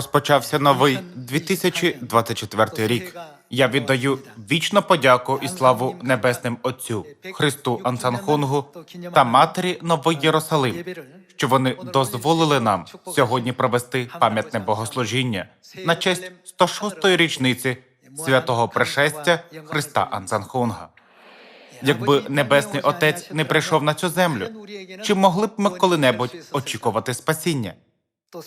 Розпочався новий 2024 рік. Я віддаю вічну подяку і славу небесним Отцю Христу Ансанхунгу та матері Новий Єрусалим, що вони дозволили нам сьогодні провести пам'ятне богослужіння на честь 106-ї річниці святого пришестя Христа Ансанхунга. Якби небесний Отець не прийшов на цю землю, чи могли б ми коли-небудь очікувати спасіння?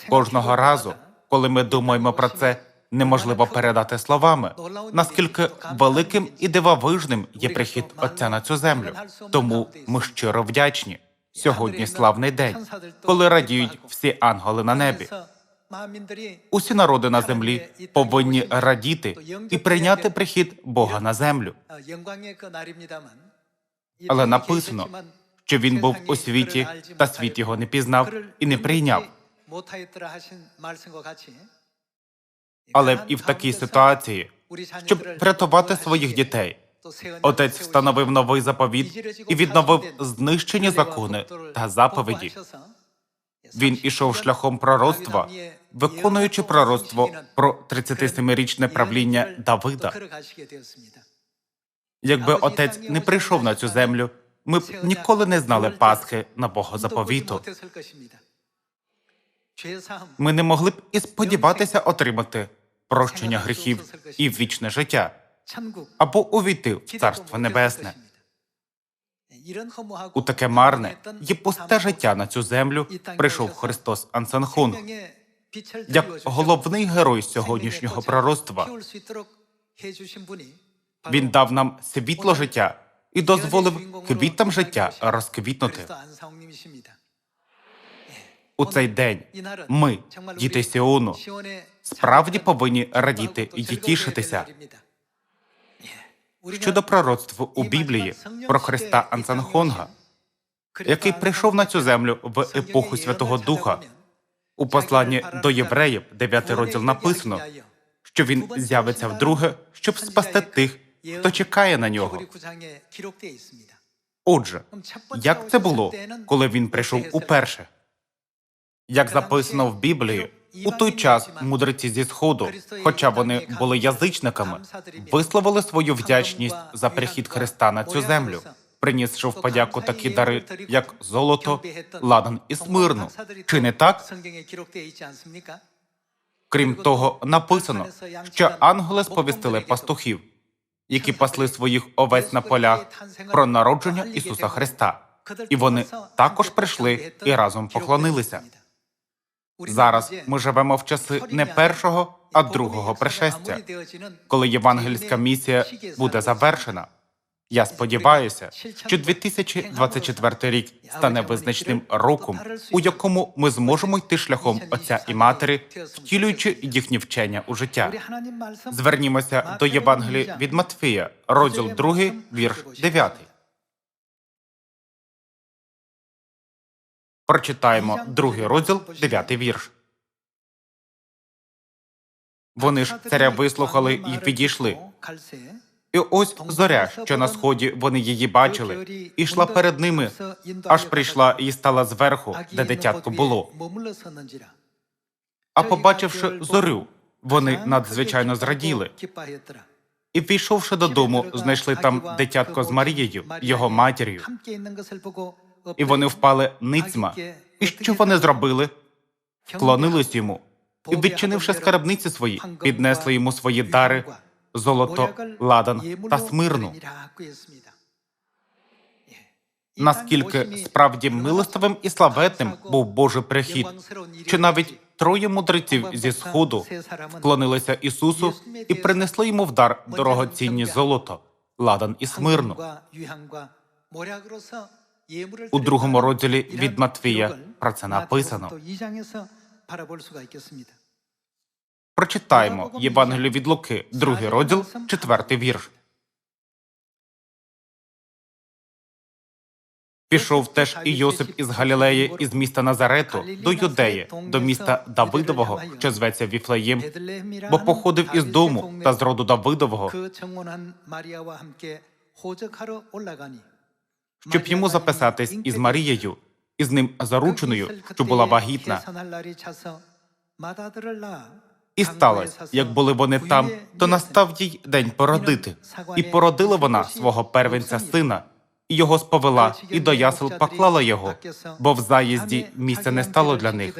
Кожного разу, коли ми думаємо про це, неможливо передати словами, наскільки великим і дивовижним є прихід Отця на цю землю. Тому ми щиро вдячні. Сьогодні славний день, коли радіють всі ангели на небі. Усі народи на землі повинні радіти і прийняти прихід Бога на землю. Але написано, що він був у світі, та світ його не пізнав і не прийняв. Але і в такій ситуації, щоб врятувати своїх дітей, отець встановив новий заповіт і відновив знищені закони та заповіді. Він ішов шляхом пророцтва, виконуючи пророцтво про 37-річне правління Давида. Якби отець не прийшов на цю землю, ми б ніколи не знали Пасхи на Богозаповіту. Ми не могли б і сподіватися отримати прощення гріхів і вічне життя або увійти в Царство Небесне. У таке марне і пусте життя на цю землю прийшов Христос Ансанхунг, як головний герой сьогоднішнього пророцтва. Він дав нам світло життя і дозволив квітам життя розквітнути. У цей день ми, діти Сіону, справді повинні радіти і тішитися. Щодо пророцтв у Біблії про Христа Ансанхонга, який прийшов на цю землю в епоху Святого Духа. У посланні до євреїв, 9 розділ написано, що він з'явиться вдруге, щоб спасти тих, хто чекає на нього. Отже, як це було, коли він прийшов уперше? Як записано в Біблії, у той час мудреці зі сходу, хоча вони були язичниками, висловили свою вдячність за прихід Христа на цю землю, принісши в подяку такі дари, як золото, ладан і смирну. Чи не так? Крім того, написано, що ангели сповістили пастухів, які пасли своїх овець на полях про народження Ісуса Христа, і вони також прийшли і разом поклонилися. Зараз ми живемо в часи не першого, а другого пришестя, коли євангельська місія буде завершена. Я сподіваюся, що 2024 рік стане визначним роком, у якому ми зможемо йти шляхом Отця і Матері, втілюючи їхні вчення у життя. Звернімося до Євангелії від Матфія, розділ 2, вірш 9. Прочитаємо другий розділ, дев'ятий вірш. Вони ж царя вислухали і підійшли. І ось зоря, що на сході вони її бачили, і йшла перед ними, аж прийшла і стала зверху, де дитятко було. А побачивши зорю, вони надзвичайно зраділи. І війшовши додому, знайшли там дитятко з Марією, його матір'ю. І вони впали ницьма. І що вони зробили? Вклонились йому, і, відчинивши скарбниці свої, піднесли йому свої дари, золото, ладан та смирну. Наскільки справді милостивим і славетним був Божий прихід, що навіть троє мудреців зі сходу вклонилися Ісусу і принесли йому в дар дорогоцінні золото, ладан і смирну. У другому розділі від Матвія про це написано. Прочитаємо Євангелію від Луки, другий розділ, четвертий вірш. Пішов теж і Йосип із Галілеї, із міста Назарету до Юдеї, до міста Давидового, що зветься Віфлеєм, бо походив із дому та з роду Давидового, щоб йому записатись із Марією, із ним зарученою, що була вагітна. І сталося, як були вони там, то настав їй день породити, і породила вона свого первенця сина, і його сповела, і до ясел поклала його, бо в заїзді місця не стало для них.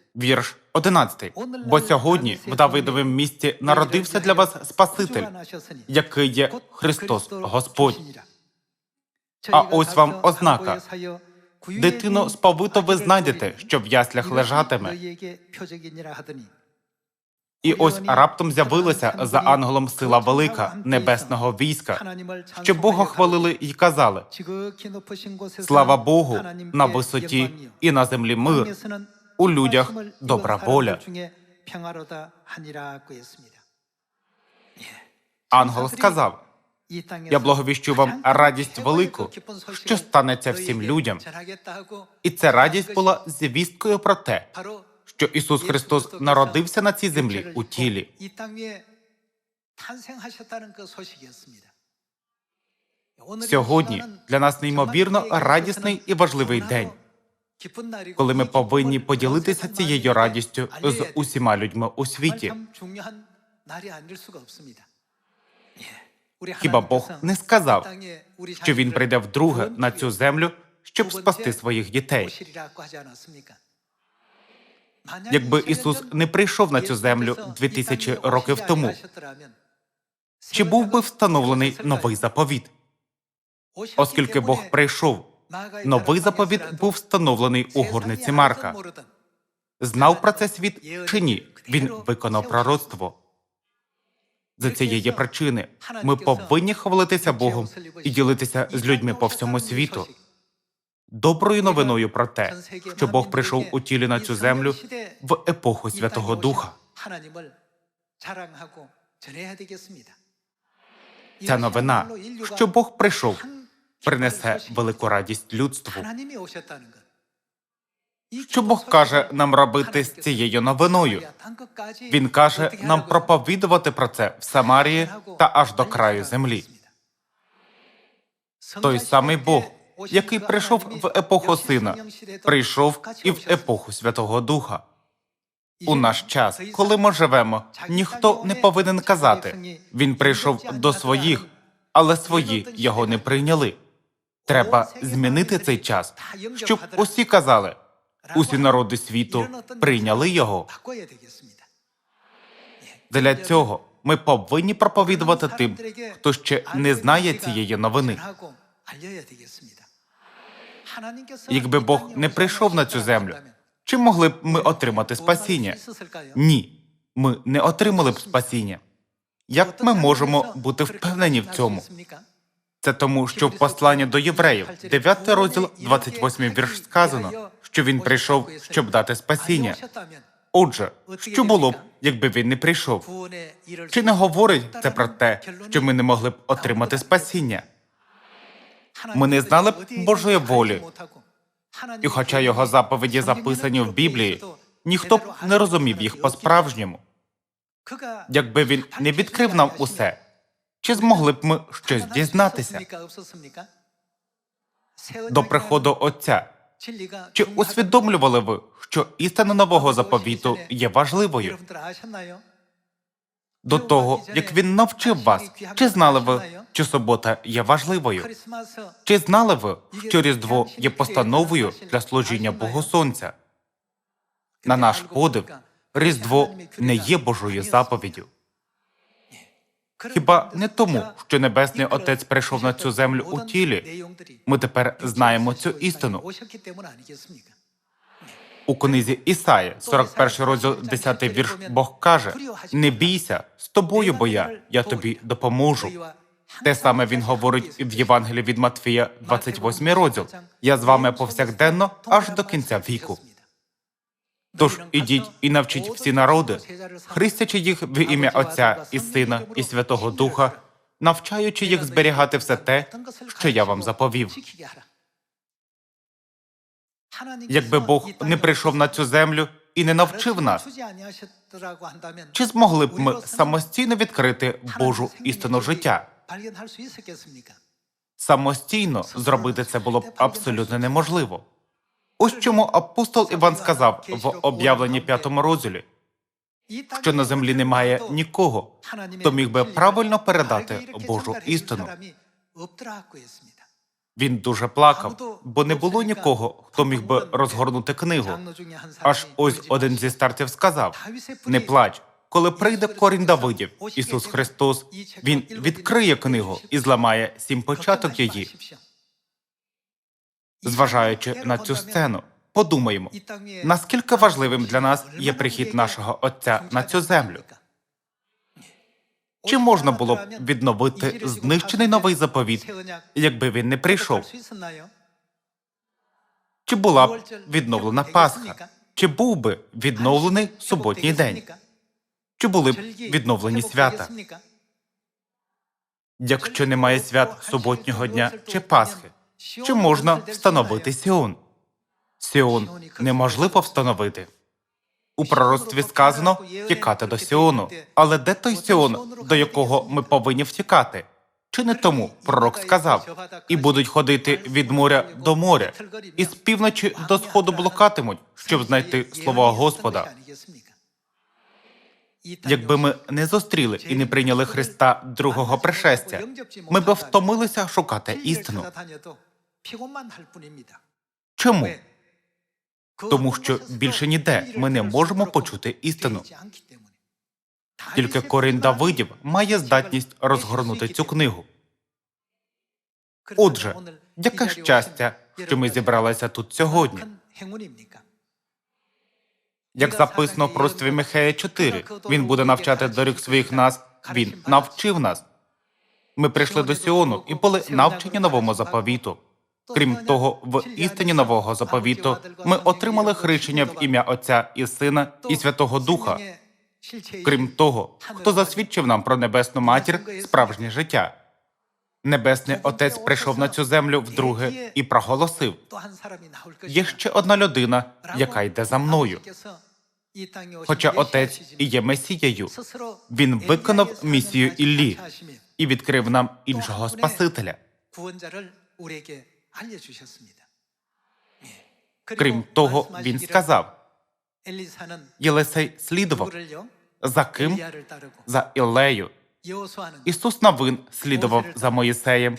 Вірш 11. Бо сьогодні в Давидовім місті народився для вас Спаситель, який є Христос Господь. А ось вам ознака. Дитину сповито ви знайдете, що в яслях лежатиме. І ось раптом з'явилася за ангелом сила велика небесного війська, що Бога хвалили і казали: Слава Богу на висоті і на землі мир, у людях добра воля. Ангел сказав: Я благовіщу вам радість велику, що станеться всім людям. І ця радість була звісткою про те, що Ісус Христос народився на цій землі у тілі. Сьогодні для нас неймовірно радісний і важливий день, коли ми повинні поділитися цією радістю з усіма людьми у світі. Хіба Бог не сказав, що він прийде вдруге на цю землю, щоб спасти своїх дітей? Якби Ісус не прийшов на цю землю 2000 років тому, чи був би встановлений новий заповіт? Оскільки Бог прийшов, новий заповіт був встановлений у горниці Марка. Знав про це світ чи ні? Він виконав пророцтво. За цієї причини ми повинні хвалитися Богом і ділитися з людьми по всьому світу. Доброю новиною про те, що Бог прийшов у тілі на цю землю в епоху Святого Духа. Ця новина, що Бог прийшов, принесе велику радість людству. Що Бог каже нам робити з цією новиною? Він каже нам проповідувати про це в Самарії та аж до краю землі. Той самий Бог, який прийшов в епоху сина, прийшов і в епоху Святого Духа. У наш час, коли ми живемо, ніхто не повинен казати він прийшов до своїх, але свої його не прийняли. Треба змінити цей час, щоб усі казали, усі народи світу прийняли його. Для цього ми повинні проповідувати тим, хто ще не знає цієї новини. Якби Бог не прийшов на цю землю, чи могли б ми отримати спасіння? Ні, ми не отримали б спасіння. Як ми можемо бути впевнені в цьому? Це тому, що в посланні до євреїв, 9 розділ, 28 вірш сказано, що він прийшов, щоб дати спасіння. Отже, що було б, якби він не прийшов? Чи не говорить це про те, що ми не могли б отримати спасіння? Ми не знали б Божої волі, і хоча його заповіді записані в Біблії, ніхто б не розумів їх по-справжньому. Якби він не відкрив нам усе, чи змогли б ми щось дізнатися до приходу Отця? Чи усвідомлювали ви, що істина нового заповіту є важливою? До того, як він навчив вас, чи знали ви, що субота є важливою? Чи знали ви, що Різдво є постановою для служіння Богу Сонця? На наш подив, Різдво не є Божою заповіддю. Хіба не тому, що Небесний Отець прийшов на цю землю у тілі? Ми тепер знаємо цю істину. У книзі Ісаї, 41 розділ, 10 вірш, Бог каже: Не бійся, з тобою, бо я, я тобі допоможу. Те саме він говорить в Євангелії від Матфія, 28 розділ. Я з вами повсякденно аж до кінця віку. Тож ідіть і навчіть всі народи, хрестячи їх в ім'я Отця і Сина і Святого Духа, навчаючи їх зберігати все те, що я вам заповів. Якби Бог не прийшов на цю землю і не навчив нас, чи змогли б ми самостійно відкрити Божу істину життя? Самостійно зробити це було б абсолютно неможливо. Ось чому апостол Іван сказав в об'явленні п'ятому розділі, що на землі немає нікого, хто міг би правильно передати Божу істину. Він дуже плакав, бо не було нікого, хто міг би розгорнути книгу. Аж ось один зі старців сказав: не плач, коли прийде корінь Давидів, Ісус Христос, Він відкриє книгу і зламає сім початок її. Зважаючи на цю сцену, подумаємо, наскільки важливим для нас є прихід нашого Отця на цю землю. Чи можна було б відновити знищений новий заповіт, якби він не прийшов? Чи була б відновлена Пасха? Чи був би відновлений суботній день? Чи були б відновлені свята? Якщо немає свят суботнього дня чи Пасхи, чи можна встановити Сіон? Сіон неможливо встановити. У пророцтві сказано тікати до Сіону. Але де той Сіон, до якого ми повинні втікати? Чи не тому пророк сказав, і будуть ходити від моря до моря, і з півночі до сходу блукатимуть, щоб знайти слова Господа. Якби ми не зустріли і не прийняли Христа другого пришестя, ми б втомилися шукати істину. Чому? Тому що більше ніде ми не можемо почути істину. Тільки корінь Давидів має здатність розгорнути цю книгу. Отже, яке щастя, що ми зібралися тут сьогодні. Як записано в пророцтві Михея 4, він буде навчати доріг своїх нас, він навчив нас. Ми прийшли до Сіону і були навчені новому заповіту. Крім того, в істині нового заповіту ми отримали хрещення в ім'я Отця і Сина і Святого Духа. Крім того, хто засвідчив нам про небесну матір справжнє життя. Небесний Отець прийшов на цю землю вдруге і проголосив: є ще одна людина, яка йде за мною. Хоча отець і є месією, він виконав місію Іллі і відкрив нам іншого Спасителя. Крім того, він сказав: Єлисей слідував за ким? За Іллею. Ісус Навин слідував за Моїсеєм,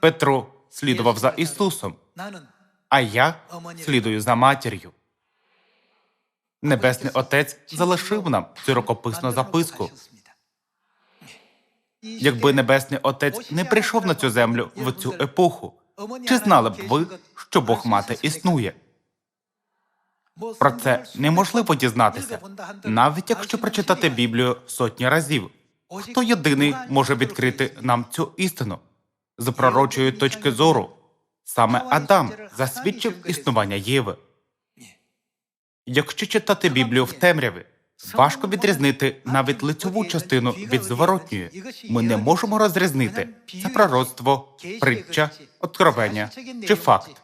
Петро слідував за Ісусом, а я слідую за матір'ю. Небесний Отець залишив нам цю рукописну записку. Якби Небесний Отець не прийшов на цю землю в цю епоху, чи знали б ви, що Бог мати існує? Про це неможливо дізнатися, навіть якщо прочитати Біблію сотні разів. Хто єдиний може відкрити нам цю істину з пророчої точки зору? Саме Адам засвідчив існування Єви. Якщо читати Біблію в темряві, важко відрізнити навіть лицьову частину від зворотньої. Ми не можемо розрізнити це пророцтво, притча, откровення чи факт.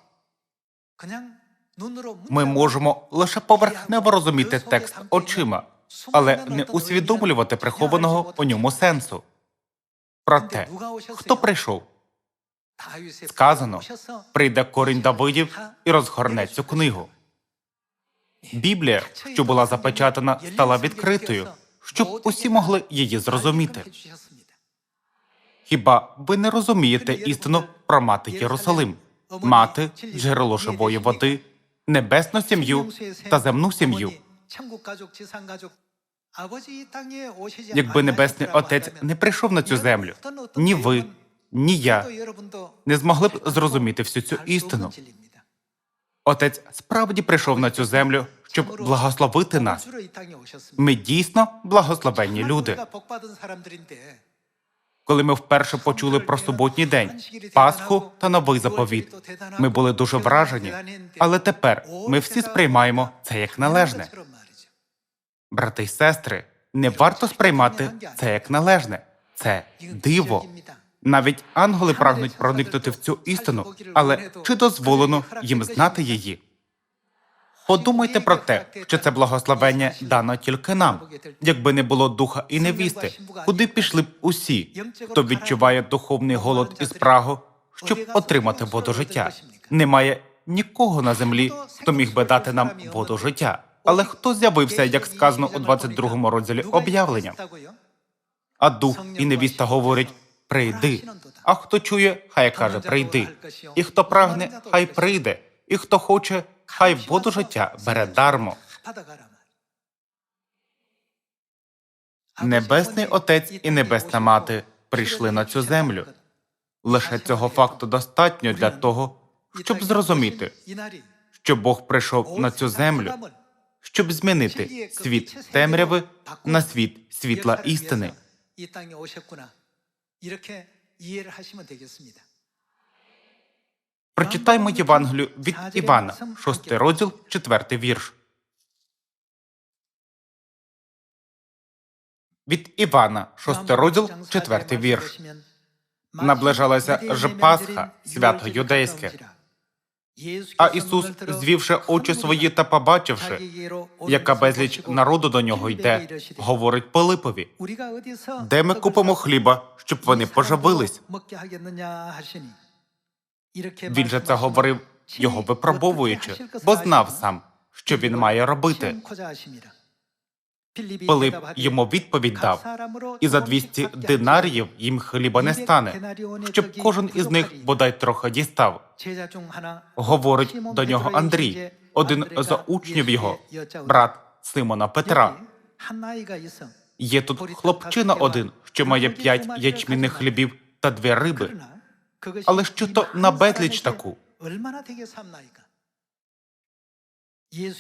Ми можемо лише поверхнево розуміти текст очима, але не усвідомлювати прихованого у ньому сенсу. Проте, хто прийшов? Сказано, прийде корінь Давидів і розгорне цю книгу. Біблія, що була запечатана, стала відкритою, щоб усі могли її зрозуміти. Хіба ви не розумієте істину про мати Єрусалим, мати джерело живої води, небесну сім'ю та земну сім'ю? Якби небесний отець не прийшов на цю землю, ні ви, ні я не змогли б зрозуміти всю цю істину. Отець справді прийшов на цю землю, щоб благословити нас. Ми дійсно благословенні люди. коли ми вперше почули про суботній день, Пасху та новий заповіт. Ми були дуже вражені, але тепер ми всі сприймаємо це як належне. Брати й сестри, не варто сприймати це як належне. Це диво. Навіть ангели прагнуть проникнути в цю істину, але чи дозволено їм знати її? Подумайте про те, що це благословення дано тільки нам. Якби не було духа і невісти, куди пішли б усі, хто відчуває духовний голод і спрагу, щоб отримати воду життя? Немає нікого на землі, хто міг би дати нам воду життя. Але хто з'явився, як сказано у 22 розділі об'явлення? А дух і невіста говорять: прийди. А хто чує, хай каже прийди. І хто прагне, хай прийде. І хто хоче, хай воду життя бере дармо. Небесний Отець і Небесна Мати прийшли на цю землю. Лише цього факту достатньо для того, щоб зрозуміти, що Бог прийшов на цю землю, щоб змінити світ темряви на світ світла істини. Прочитаймо Євангелію від Івана, 6 розділ, 4 вірш. Від Івана, 6 розділ, 4 вірш. Наближалася ж Пасха, свято юдейське. А Ісус, звівши очі свої та побачивши, яка безліч народу до нього йде, говорить Пилипові, де ми купимо хліба, щоб вони поживились. Він же це говорив, його випробовуючи, бо знав сам, що він має робити. Пилип йому відповідь дав, і за 200 динаріїв їм хліба не стане, щоб кожен із них бодай трохи дістав. Говорить до нього Андрій, один з учнів його, брат Симона Петра. Є тут хлопчина один, що має п'ять ячмінних хлібів та дві риби. Але що то на безліч таку?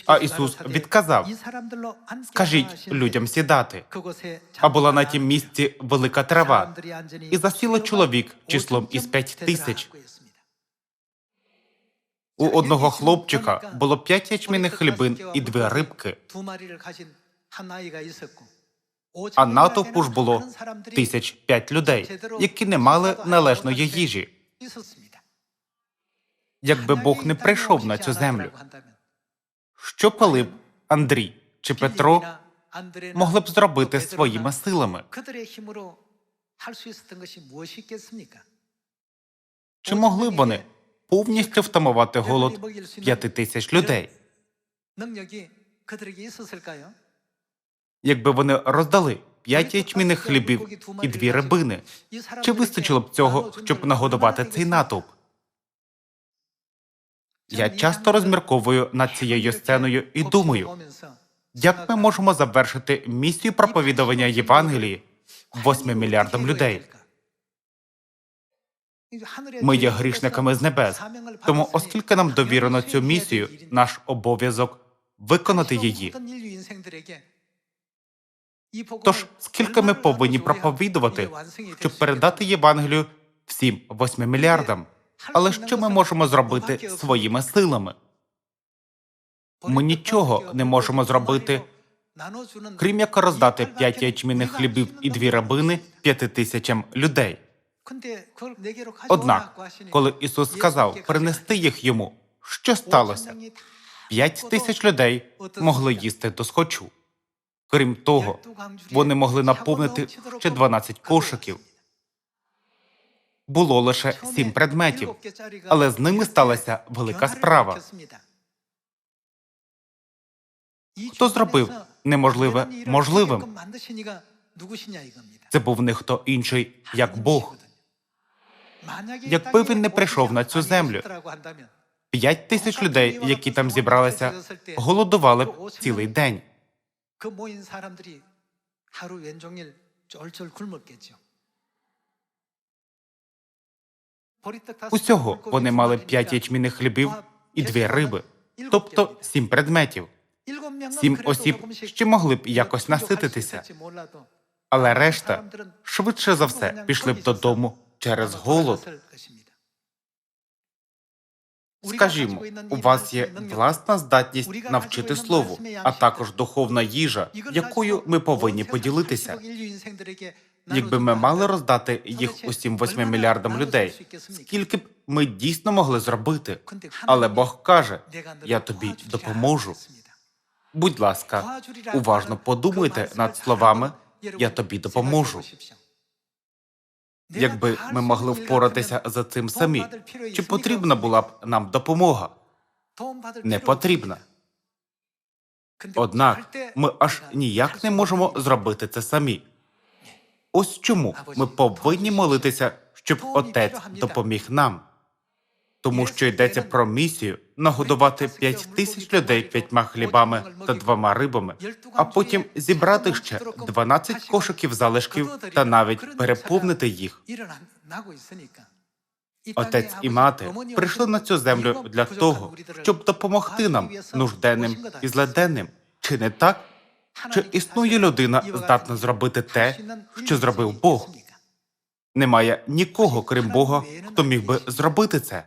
А Ісус відказав, Скажіть людям сідати. А була на тім місці велика трава, і засіло чоловік числом із п'ять тисяч. У одного хлопчика було п'ять ячмінних хлібин і дві рибки, а натовпу ж було тисяч п'ять людей, які не мали належної їжі. Якби Бог не прийшов на цю землю, що Пилип, Андрій чи Петро могли б зробити своїми силами? Чи могли б вони повністю втамувати голод п'яти тисяч людей, якби вони роздали п'ять ячмінних хлібів і дві рибини? Чи вистачило б цього, щоб нагодувати цей натовп? Я часто розмірковую над цією сценою і думаю, як ми можемо завершити місію проповідування Євангелії восьми мільярдам людей? Ми є грішниками з небес, тому, оскільки нам довірено цю місію, наш обов'язок виконати її. Тож, скільки ми повинні проповідувати, щоб передати Євангелію всім восьми мільярдам? Але що ми можемо зробити своїми силами? Ми нічого не можемо зробити, крім як роздати п'ять ячмінних хлібів і дві рабини п'яти тисячам людей. Однак, коли Ісус сказав принести їх йому, що сталося? П'ять тисяч людей могли їсти до схочу. Крім того, вони могли наповнити ще 12 кошиків. Було лише сім предметів, але з ними сталася велика справа. Хто зробив неможливе можливим? Це був не хто інший, як Бог. Якби він не прийшов на цю землю, П'ять тисяч людей, які там зібралися, голодували б цілий день. Усього вони мали п'ять ячмінних хлібів і дві риби, тобто сім предметів. Сім осіб ще могли б якось насититися. Але решта, швидше за все, пішли б додому через голод. Скажімо, у вас є власна здатність навчити слову, а також духовна їжа, якою ми повинні поділитися. Якби ми мали роздати їх усім восьми мільярдам людей, скільки б ми дійсно могли зробити? Але Бог каже: я тобі допоможу. Будь ласка, уважно подумайте над словами Я тобі допоможу. Якби ми могли впоратися за цим самі, чи потрібна була б нам допомога? Не потрібна. Однак ми аж ніяк не можемо зробити це самі. Ось чому ми повинні молитися, щоб Отець допоміг нам. Тому що йдеться про місію нагодувати п'ять тисяч людей п'ятьма хлібами та двома рибами, а потім зібрати ще 12 кошиків залишків та навіть переповнити їх. Отець і мати прийшли на цю землю для того, щоб допомогти нам, нужденним і зледенним. Чи не так? Чи існує людина, здатна зробити те, що зробив Бог? Немає нікого, крім Бога, хто міг би зробити це.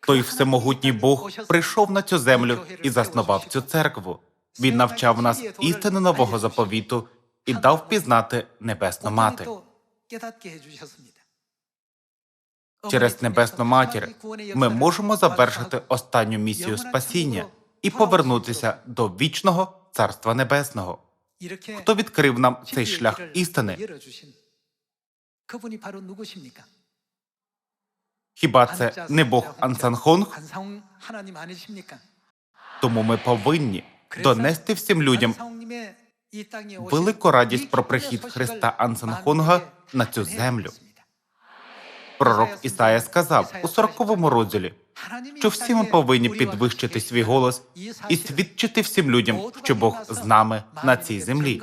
Той всемогутній Бог прийшов на цю землю і заснував цю церкву. Він навчав нас істини нового заповіту і дав пізнати небесну мати. Через небесну матір ми можемо завершити останню місію спасіння і повернутися до вічного царства небесного. Хто відкрив нам цей шлях істини? Хіба це не Бог Ансанхонг? Тому ми повинні донести всім людям велику радість про прихід Христа Ансанхонга на цю землю. Пророк Ісая сказав у 40-му розділі, що всі ми повинні підвищити свій голос і свідчити всім людям, що Бог з нами на цій землі.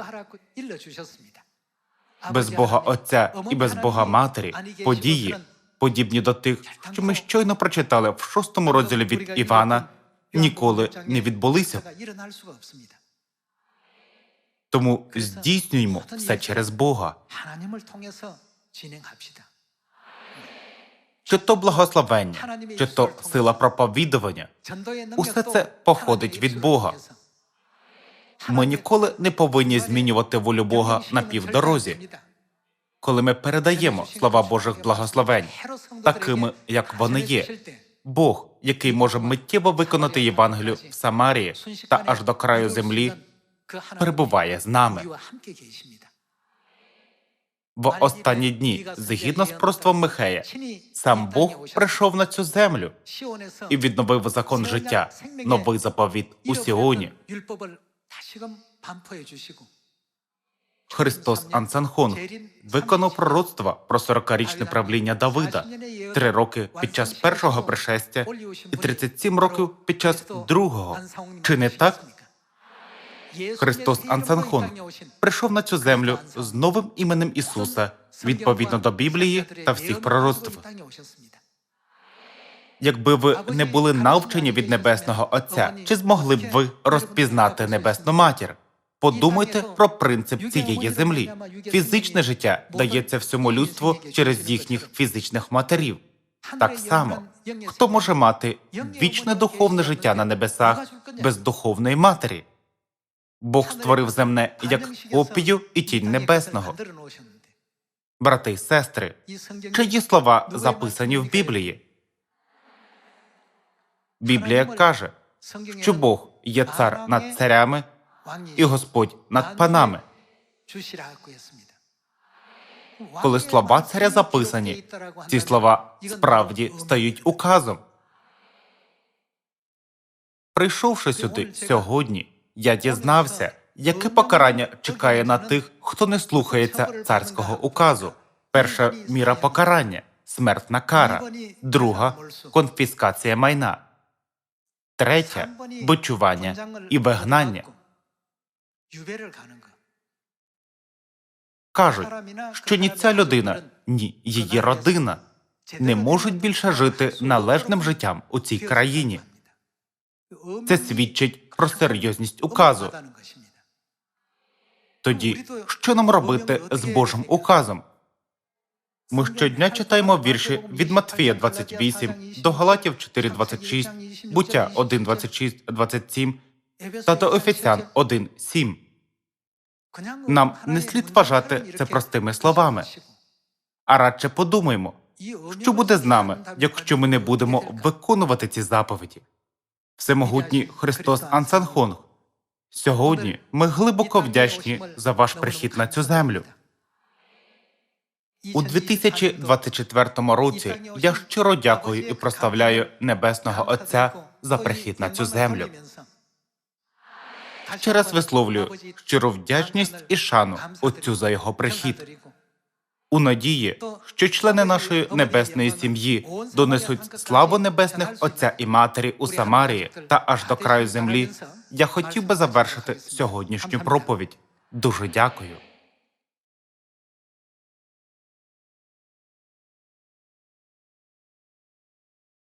Без Бога Отця і без Бога Матері події, подібні до тих, що ми щойно прочитали в шостому розділі від Івана, ніколи не відбулися. Тому здійснюємо все через Бога. Чи то благословення, чи то сила проповідування. Усе це походить від Бога. Ми ніколи не повинні змінювати волю Бога на півдорозі, коли ми передаємо слова Божих благословень такими, як вони є. Бог, який може миттєво виконати Євангелію в Самарії та аж до краю землі, перебуває з нами. В останні дні, згідно з пророцтвом Михея, сам Бог прийшов на цю землю і відновив закон життя, новий заповіт у Сіоні. Христос Ансанхон виконав пророцтва про 40-річне правління Давида, три роки під час першого пришестя і 37 років під час другого. Чи не так? Христос Ансанхон прийшов на цю землю з новим іменем Ісуса відповідно до Біблії та всіх пророцтв. Якби ви не були навчені від небесного Отця, чи змогли б ви розпізнати небесну матір? Подумайте про принцип цієї землі. Фізичне життя дається всьому людству через їхніх фізичних матерів. Так само, хто може мати вічне духовне життя на небесах без духовної матері? Бог створив земне як копію і тінь небесного. Брати й сестри, чиї слова записані в Біблії? Біблія каже, що Бог є цар над царями і Господь над панами. Коли слова царя записані, ці слова справді стають указом. Прийшовши сюди сьогодні, я дізнався, яке покарання чекає на тих, хто не слухається царського указу. Перша міра покарання смертна кара, друга конфіскація майна, третя бичування і вигнання. Кажуть, що ні ця людина, ні її родина не можуть більше жити належним життям у цій країні. Це свідчить про серйозність указу. Тоді що нам робити з Божим указом? Ми щодня читаємо вірші від Матфія 28 до Галатів 4.26, Буття 1.26, 27 та до Офіцян 1.7. Нам не слід вважати це простими словами. А радше подумаймо, що буде з нами, якщо ми не будемо виконувати ці заповіді. Всемогутній Христос Ансанхонг. Сьогодні ми глибоко вдячні за ваш прихід на цю землю. У 2024 році я щиро дякую і прославляю Небесного Отця за прихід на цю землю. Ще раз висловлюю щиру вдячність і шану Отцю за його прихід. У надії, що члени нашої небесної сім'ї донесуть славу небесних Отця і Матері у Самарії та аж до краю землі. Я хотів би завершити сьогоднішню проповідь. Дуже дякую.